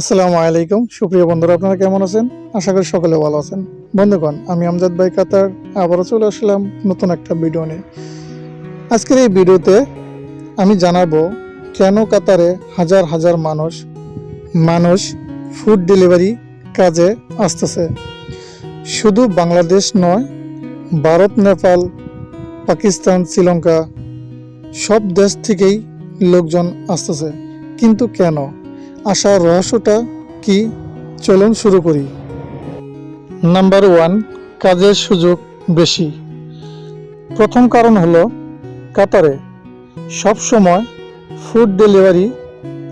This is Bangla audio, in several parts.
আসসালামু আলাইকুম। সুপ্রিয় বন্ধুরা, আপনারা কেমন আছেন? আশা করি সকলে ভালো আছেন। বন্ধুগণ, আমি আমজাদ ভাই কাতার। আবারও চলে আসলাম নতুন একটা ভিডিও নিয়ে। আজকের এই ভিডিওতে আমি জানাব, কেন কাতারে হাজার হাজার মানুষ মানুষ ফুড ডেলিভারি কাজে আসতেছে? শুধু বাংলাদেশ নয়, ভারত, নেপাল, পাকিস্তান, শ্রীলঙ্কা, সব দেশ থেকেই লোকজন আসতেছে। কিন্তু কেন? আসার রহস্যটা কি? চলুন শুরু করি। নাম্বার ওয়ান কাজের সুযোগ বেশি। প্রথম কারণ হলো কাতারে সব সময় ফুড ডেলিভারি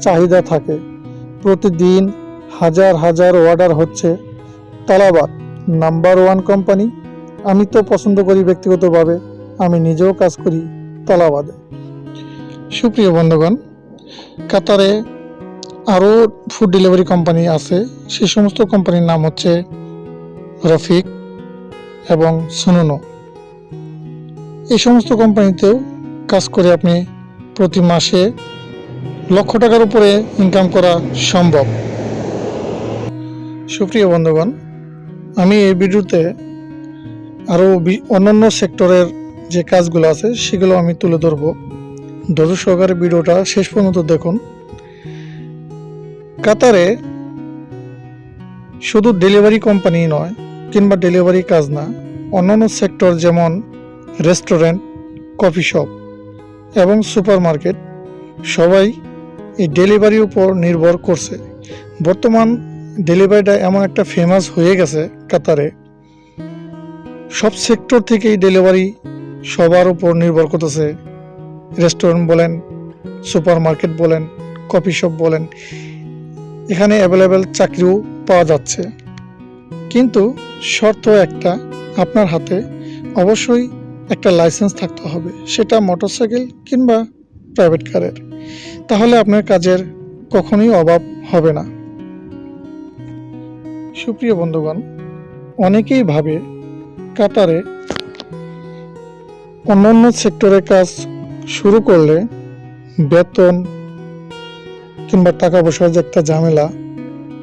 চাহিদা থাকে। প্রতিদিন হাজার হাজার অর্ডার হচ্ছে তালাবাদ নাম্বার ওয়ান কোম্পানি আমি তো পছন্দ করি ব্যক্তিগতভাবে, আমি নিজেও কাজ করি তালাবাদে। সুপ্রিয় বন্ধুগণ, কাতারে আরও ফুড ডেলিভারি কোম্পানি আছে। সেই সমস্ত কোম্পানির নাম হচ্ছে রফিক এবং সুনুনো। এই সমস্ত কোম্পানিতেও কাজ করে আপনি প্রতি মাসে লক্ষ টাকার উপরে ইনকাম করা সম্ভব। সুপ্রিয় বন্ধুগণ, আমি এই ভিডিওতে আরও অন্যান্য সেক্টরের যে কাজগুলো আছে, সেগুলো আমি তুলে ধরবো। ধৈর্য সহকারে ভিডিওটা শেষ পর্যন্ত দেখুন। কাতারে শুধু ডেলিভারি কোম্পানি নয়, কিংবা ডেলিভারি কাজ না, অন্যান্য সেক্টর যেমন রেস্টুরেন্ট, কফি শপ এবং সুপারমার্কেট, সবাই এই ডেলিভারির উপর নির্ভর করছে। বর্তমান ডেলিভারিটা এমন একটা ফেমাস হয়ে গেছে কাতারে। সব সেক্টর থেকেই ডেলিভারি সবার উপর নির্ভর করতেছে। রেস্টুরেন্ট বলেন, সুপারমার্কেট বলেন, কফি শপ বলেন এখানে অ্যাভেলেবেল চাকরিও পাওয়া যাচ্ছে। কিন্তু শর্ত একটা, আপনার হাতে অবশ্যই একটা লাইসেন্স থাকতে হবে। সেটা মোটরসাইকেল কিংবা প্রাইভেট কারের তাহলে আপনার কাজের কখনোই অভাব হবে না। সুপ্রিয় বন্ধুগণ, অনেকেই ভাবে কাতারে অন্যান্য সেক্টরের কাজ শুরু করলে বেতন কিংবা টাকা পয়সার যে একটা ঝামেলা,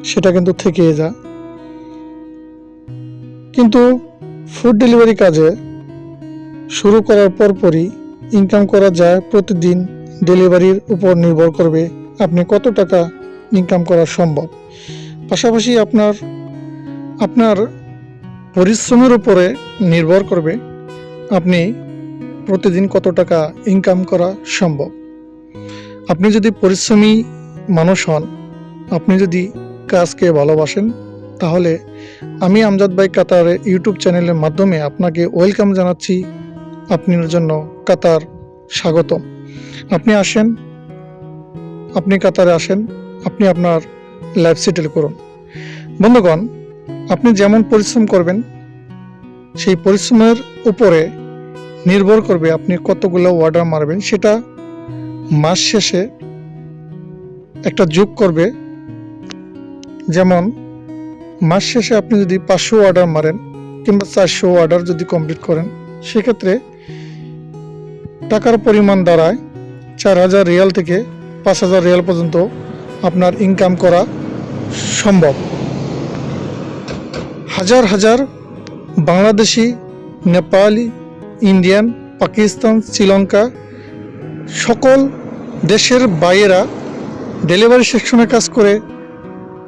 সেটা কিন্তু থেকে যা কিন্তু ফুড ডেলিভারি কাজে শুরু করার পরপরই ইনকাম করা যায় প্রতিদিন ডেলিভারির উপর নির্ভর করবে আপনি কত টাকা ইনকাম করা সম্ভব। পাশাপাশি আপনার আপনার পরিশ্রমের উপরে নির্ভর করবে আপনি প্রতিদিন কত টাকা ইনকাম করা সম্ভব। আপনি যদি পরিশ্রমী মানুষ হন, আপনি যদি কাজকে ভালোবাসেন, তাহলে আমি আমজাদ ভাই কাতারের ইউটিউব চ্যানেলের মাধ্যমে আপনাকে ওয়েলকাম জানাচ্ছি। আপনার জন্য কাতার স্বাগতম। আপনি আসেন, আপনি কাতারে আসেন, আপনি আপনার লাইফ সেটেল করুন। বন্ধুগণ, আপনি যেমন পরিশ্রম করবেন, সেই পরিশ্রমের উপরে নির্ভর করবে আপনি কতগুলো অর্ডার মারবেন। সেটা মাস শেষে একটা যোগ করবে। যেমন, মাস শেষে আপনি যদি পাঁচশো অর্ডার মারেন কিংবা চারশো অর্ডার যদি কমপ্লিট করেন, সেক্ষেত্রে টাকার পরিমাণ দাঁড়ায় চার হাজার রিয়াল থেকে পাঁচ হাজার রিয়াল পর্যন্ত আপনার ইনকাম করা সম্ভব। হাজার হাজার বাংলাদেশি, নেপালি, ইন্ডিয়ান, পাকিস্তান, শ্রীলঙ্কা সকল দেশের বাইরেরা ডেলিভারি সেকশনে কাজ করে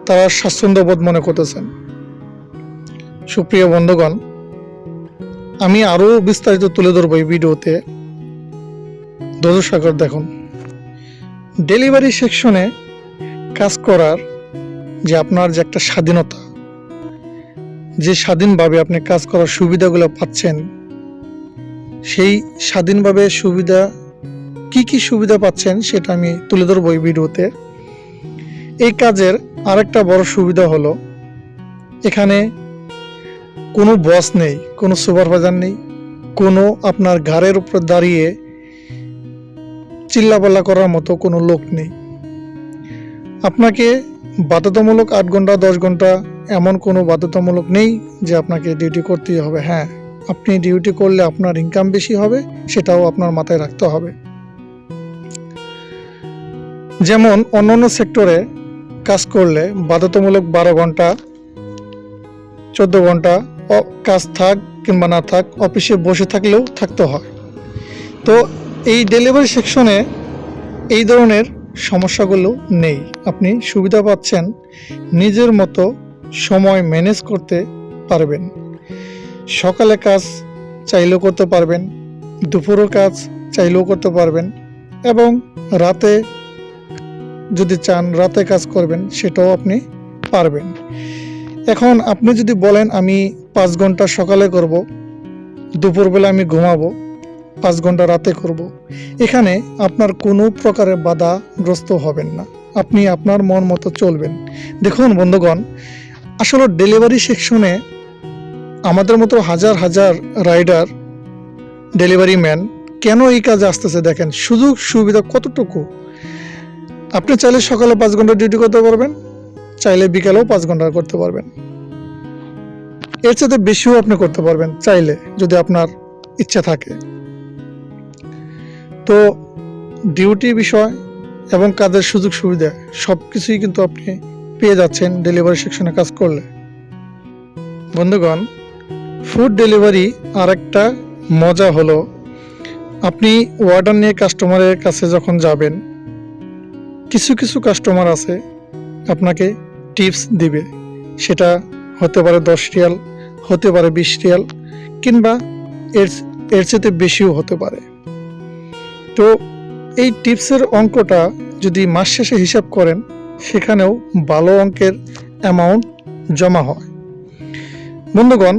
তারা স্বাচ্ছন্দ্যবোধ মনে করতেছেন। সুপ্রিয় বন্ধুগণ, আমি আরও বিস্তারিত তুলে ধরবো এই ভিডিওতে। দোজসাগর দেখুন। ডেলিভারি সেকশনে কাজ করার যে আপনার যে একটা স্বাধীনতা, যে স্বাধীনভাবে আপনি কাজ করার সুবিধাগুলো পাচ্ছেন, সেই স্বাধীনভাবে সুবিধা, কি কি সুবিধা পাচ্ছেন সেটা আমি তুলে ধরবো এই ভিডিওতে। এই কাজের আরেকটা বড় সুবিধা হলো, এখানে কোনো বস নেই, কোনো সুপারভাইজার নেই, কোনো আপনার ঘাড়ের উপর দাঁড়িয়ে চিল্লাপাল্লা করার মতো কোনো লোক নেই। আপনাকে বাধ্যতামূলক আট ঘণ্টা, দশ ঘণ্টা এমন কোনো বাধ্যতামূলক নেই যে আপনাকে ডিউটি করতেই হবে। হ্যাঁ আপনি ডিউটি করলে আপনার ইনকাম বেশি হবে, সেটাও আপনার মাথায় রাখতে হবে। যেমন অন্যান্য সেক্টরে কাজ করলে বাধ্যতামূলক বারো ঘণ্টা, চোদ্দ ঘণ্টা কাজ থাক কিংবা না থাক, অফিসে বসে থাকলেও থাকতে হয়। তো এই ডেলিভারি সেকশনে এই ধরনের সমস্যাগুলো নেই। আপনি সুবিধা পাচ্ছেন নিজের মতো সময় ম্যানেজ করতে পারবেন। সকালে কাজ চাইলেও করতে পারবেন দুপুরও কাজ চাইলেও করতে পারবেন এবং রাতে যদি চান রাতে কাজ করবেন, সেটাও আপনি পারবেন। এখন আপনি যদি বলেন, আমি পাঁচ ঘণ্টা সকালে করব, দুপুরবেলা আমি ঘুমাবো, পাঁচ ঘণ্টা রাতে করব। এখানে আপনার কোনো প্রকারের বাধাগ্রস্ত হবেন না। আপনি আপনার মন মতো চলবেন। দেখুন বন্ধুগণ, আসলে ডেলিভারি সেকশনে আমাদের মতো হাজার হাজার রাইডার, ডেলিভারি ম্যান কেন এই কাজে আসতেছে দেখেন সুযোগ সুবিধা কতটুকু? আপনি চাইলে সকালে পাঁচ ঘণ্টা ডিউটি করতে পারবেন, চাইলে বিকালেও পাঁচ ঘণ্টা করতে পারবেন। এর সাথে বেশিও আপনি করতে পারবেন, চাইলে, যদি আপনার ইচ্ছা থাকে। তো ডিউটি বিষয় এবং কাজের সুযোগ সুবিধা সব কিছুই কিন্তু আপনি পেয়ে যাচ্ছেন ডেলিভারি সেকশনে কাজ করলে। বন্ধুগণ ফুড ডেলিভারি আর একটা মজা হলো, আপনি অর্ডার নিয়ে কাস্টমারের কাছে যখন যাবেন কিছু কিছু কাস্টমার আছে, আপনাকে টিপস দিবে। সেটা হতে পারে দশ রিয়াল, হতে পারে বিশ রিয়াল, কিংবা এর এর চেয়ে বেশিও হতে পারে। তো এই টিপসের অঙ্কটা যদি মাস শেষে হিসাব করেন, সেখানেও ভালো অঙ্কের অ্যামাউন্ট জমা হয়। বন্ধুগণ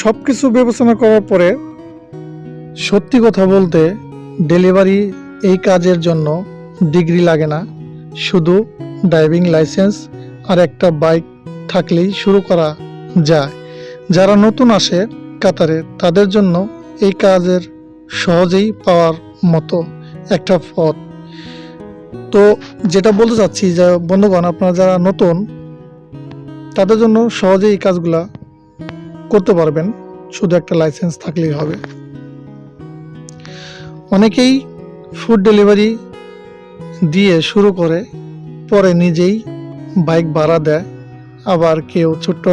সব কিছু বিবেচনা করার পরে সত্যি কথা বলতে ডেলিভারি এই কাজের জন্য ডিগ্রি লাগে না। শুধু ড্রাইভিং লাইসেন্স আর একটা বাইক থাকলেই শুরু করা যায়। যারা নতুন আসে কাতারে, তাদের জন্য এই কাজের সহজেই পাওয়ার মতো একটা পথ। তো যেটা বলতে চাচ্ছি যে, বন্ধুগণ, আপনারা যারা নতুন, তাদের জন্য সহজেই এই কাজগুলা করতে পারবেন। শুধু একটা লাইসেন্স থাকলেই হবে। অনেকেই ফুড ডেলিভারি দিয়ে শুরু করে, পরে নিজেই বাইক ভাড়া দেয়, আবার কেউ ছোট্ট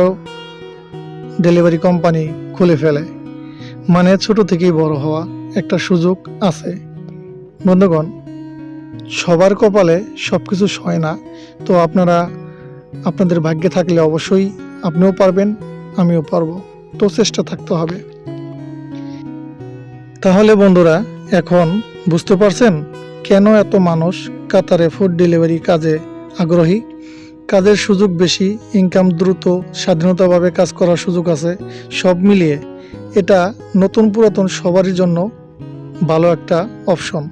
ডেলিভারি কোম্পানি খুলে ফেলে। মানে ছোট থেকেই বড় হওয়া একটা সুযোগ আছে। বন্ধুগণ, সবার কপালে সব কিছু হয় না, তো আপনারা, আপনাদের ভাগ্যে থাকলে অবশ্যই আপনিও পারবেন, আমিও পারব। তো চেষ্টা থাকতে হবে। তাহলে বন্ধুরা, এখন বুঝতে পারছেন? কেন এত মানুষ কাতারে ফুড ডেলিভারি কাজে আগ্রহী? কাজের সুযোগ বেশি ইনকাম দ্রুত, স্বাধীনতাভাবে কাজ করার সুযোগ আছে, সব মিলিয়ে এটা নতুন পুরাতন সবারই জন্য ভালো একটা অপশন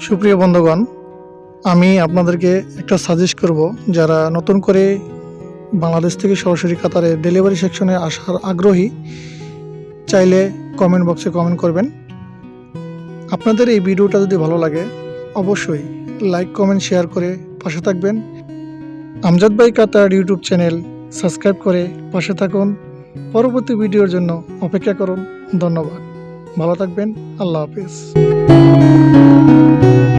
সুপ্রিয় বন্ধুগণ, আমি আপনাদেরকে একটা সাজেস্ট করব, যারা নতুন করে বাংলাদেশ থেকে সরাসরি কাতারে ডেলিভারি সেকশনে আসার আগ্রহী, চাইলে কমেন্ট বক্সে কমেন্ট করবেন। আপনাদের এই ভিডিওটা যদি ভালো লাগে, অবশ্যই লাইক কমেন্ট শেয়ার করে পাশে থাকবেন। আমজাদ ভাই কাতার ইউটিউব চ্যানেল সাবস্ক্রাইব করে পাশে থাকুন। পরবর্তী ভিডিওর জন্য অপেক্ষা করুন। ধন্যবাদ। ভালো থাকবেন। আল্লাহ হাফিজ।